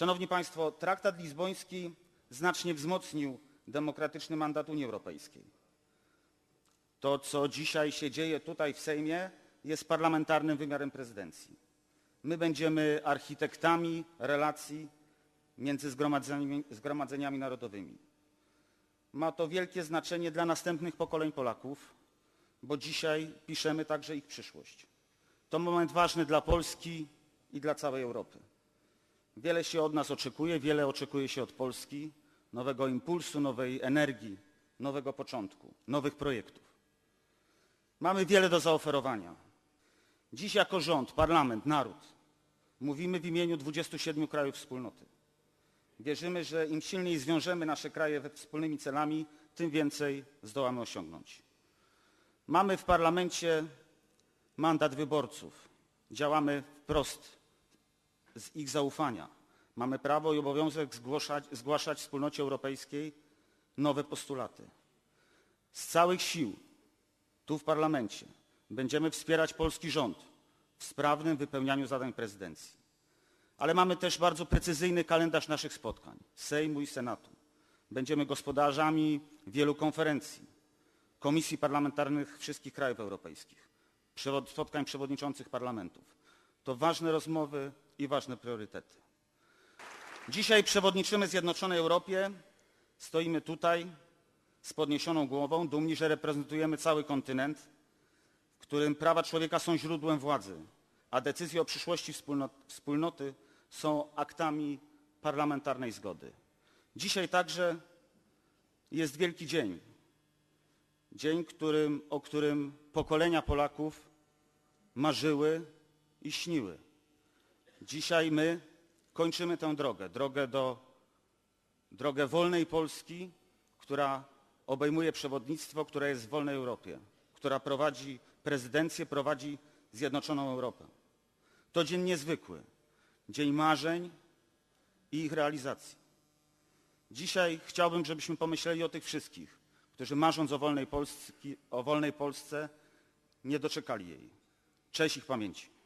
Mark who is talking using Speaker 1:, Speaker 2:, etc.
Speaker 1: Szanowni Państwo, traktat lizboński znacznie wzmocnił demokratyczny mandat Unii Europejskiej. To, co dzisiaj się dzieje tutaj w Sejmie, jest parlamentarnym wymiarem prezydencji. My będziemy architektami relacji między zgromadzeniami, zgromadzeniami narodowymi. Ma to wielkie znaczenie dla następnych pokoleń Polaków, bo dzisiaj piszemy także ich przyszłość. To moment ważny dla Polski i dla całej Europy. Wiele się od nas oczekuje, wiele oczekuje się od Polski, nowego impulsu, nowej energii, nowego początku, nowych projektów. Mamy wiele do zaoferowania. Dziś jako rząd, parlament, naród mówimy w imieniu 27 krajów wspólnoty. Wierzymy, że im silniej zwiążemy nasze kraje we wspólnymi celami, tym więcej zdołamy osiągnąć. Mamy w parlamencie mandat wyborców. Działamy wprost z ich zaufania. Mamy prawo i obowiązek zgłaszać, zgłaszać wspólnocie europejskiej nowe postulaty. Z całych sił tu w parlamencie będziemy wspierać polski rząd w sprawnym wypełnianiu zadań prezydencji. Ale mamy też bardzo precyzyjny kalendarz naszych spotkań Sejmu i Senatu. Będziemy gospodarzami wielu konferencji, komisji parlamentarnych wszystkich krajów europejskich, spotkań przewodniczących parlamentów. To ważne rozmowy i ważne priorytety. Dzisiaj przewodniczymy Zjednoczonej Europie, stoimy tutaj z podniesioną głową, dumni, że reprezentujemy cały kontynent, w którym prawa człowieka są źródłem władzy, a decyzje o przyszłości wspólno- wspólnoty są aktami parlamentarnej zgody. Dzisiaj także jest wielki dzień. Dzień, którym, o którym pokolenia Polaków marzyły i śniły. Dzisiaj my kończymy tę drogę, drogę do drogę wolnej Polski, która obejmuje przewodnictwo, która jest w wolnej Europie, która prowadzi prezydencję, prowadzi zjednoczoną Europę. To dzień niezwykły, dzień marzeń i ich realizacji. Dzisiaj chciałbym, żebyśmy pomyśleli o tych wszystkich, którzy marząc o wolnej, Polski, o wolnej Polsce nie doczekali jej. Cześć ich pamięci.